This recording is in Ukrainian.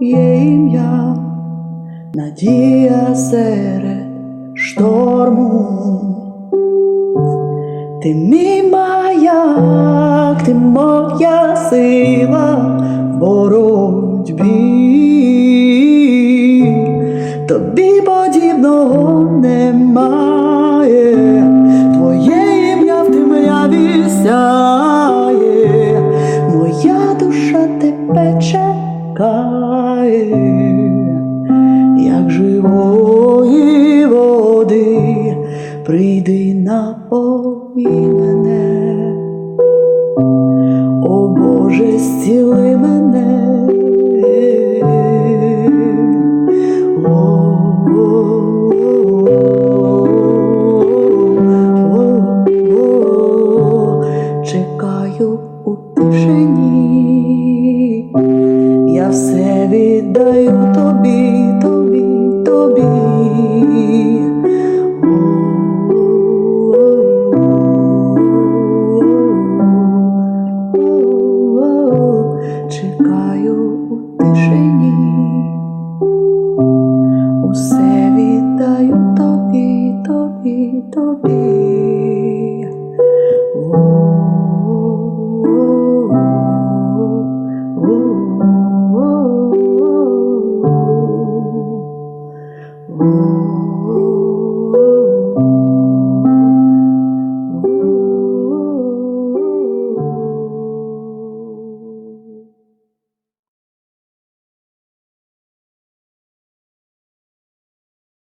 твоє ім'я, надія серед шторму. Ти мій маяк, ти моя сила в боротьбі. Тобі подібного немає, твоє ім'я в темряві сяє, моя душа тебе чекає, як живої води, прийди напої мене, о Боже, зціли мене. Чекаю у тишині, все віддаю тобі, тобі, тобі. Чекаю у тишині, усе віддаю тобі, тобі, тобі.